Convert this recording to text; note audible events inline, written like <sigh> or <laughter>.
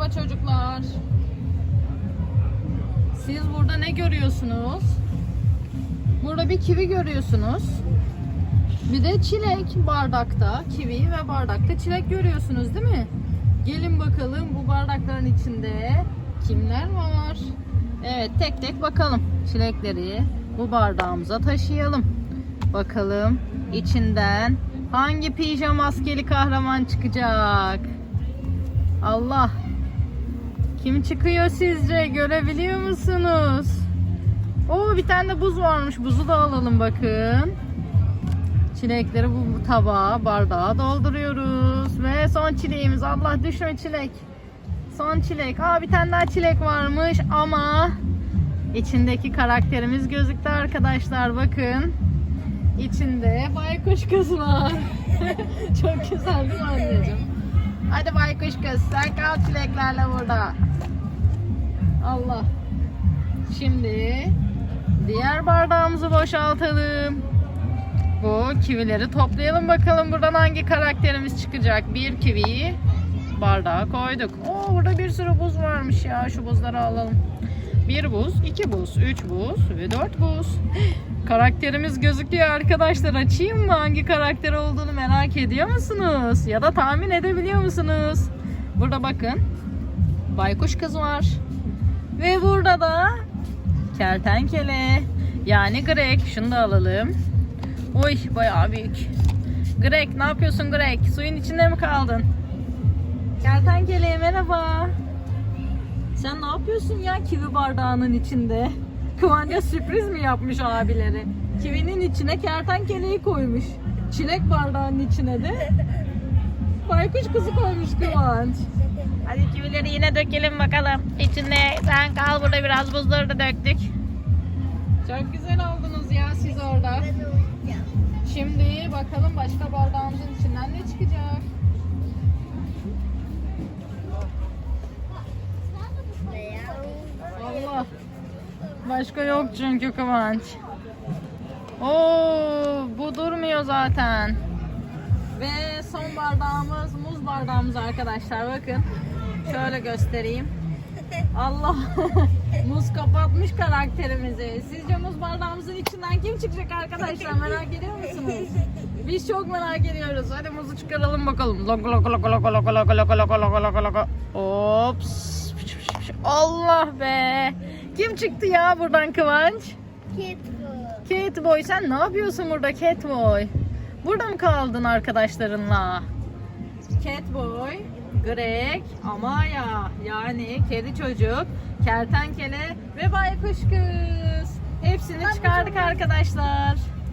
Merhaba çocuklar. Siz burada ne görüyorsunuz? Burada bir kivi görüyorsunuz. Bir de çilek bardakta. Kivi ve bardakta çilek görüyorsunuz değil mi? Gelin bakalım bu bardakların içinde kimler var? Evet tek tek bakalım. Çilekleri bu bardağımıza taşıyalım. Bakalım içinden hangi pijama maskeli kahraman çıkacak? Allah. Kim çıkıyor sizce? Görebiliyor musunuz? Oo bir tane de buz varmış. Buzu da alalım bakın. Çilekleri bu tabağa, bardağa dolduruyoruz. Ve son çileğimiz. Allah düşme çilek. Son çilek. Aa bir tane daha çilek varmış ama içindeki karakterimiz gözüktü arkadaşlar. Bakın. İçinde baykuş kız var. <laughs> Çok güzel değil mi anneciğim? Hadi baykuş kız sen kal çileklerle burada. Allah. Şimdi diğer bardağımızı boşaltalım. Bu kivileri toplayalım bakalım buradan hangi karakterimiz çıkacak. Bir kiviyi bardağa koyduk. Oo burada bir sürü buz varmış ya. Şu buzları alalım. Bir buz, iki buz, üç buz ve dört buz. Karakterimiz gözüküyor arkadaşlar. Açayım mı? Hangi karakter olduğunu merak ediyor musunuz? Ya da tahmin edebiliyor musunuz? Burada bakın. Baykuş kız var. Ve burada da kertenkele. Yani Greg. Şunu da alalım. Oy bayağı büyük. Greg ne yapıyorsun Greg? Suyun içinde mi kaldın? Kertenkele merhaba. Sen ne yapıyorsun ya kivi bardağının içinde? Kıvanç'a sürpriz mi yapmış abileri? Kivinin içine kertenkeleyi koymuş. Çilek bardağının içine de baykuş kızı koymuş Kıvanç. Hadi kivileri yine dökelim bakalım. İçinde sen kal burada biraz buzları da döktük. Çok güzel oldunuz ya siz orada. Şimdi bakalım başka bardağımızın içinden ne çıkacak? Başka yok çünkü Kıvanç. Oo, bu durmuyor zaten. Ve son bardağımız muz bardağımız arkadaşlar bakın. Şöyle göstereyim. Allah <laughs> muz kapatmış karakterimizi. Sizce muz bardağımızın içinden kim çıkacak arkadaşlar merak ediyor musunuz? Biz çok merak ediyoruz. Hadi muzu çıkaralım bakalım. Loko loko loko loko loko loko loko loko loko loko loko. Ops. Allah be. Kim çıktı ya buradan Kıvanç? Catboy sen ne yapıyorsun burada Catboy? Burada mı kaldın arkadaşlarınla? Catboy, Greg, Amaya yani kedi çocuk, kertenkele ve baykuş kız. Hepsini çıkardık arkadaşlar.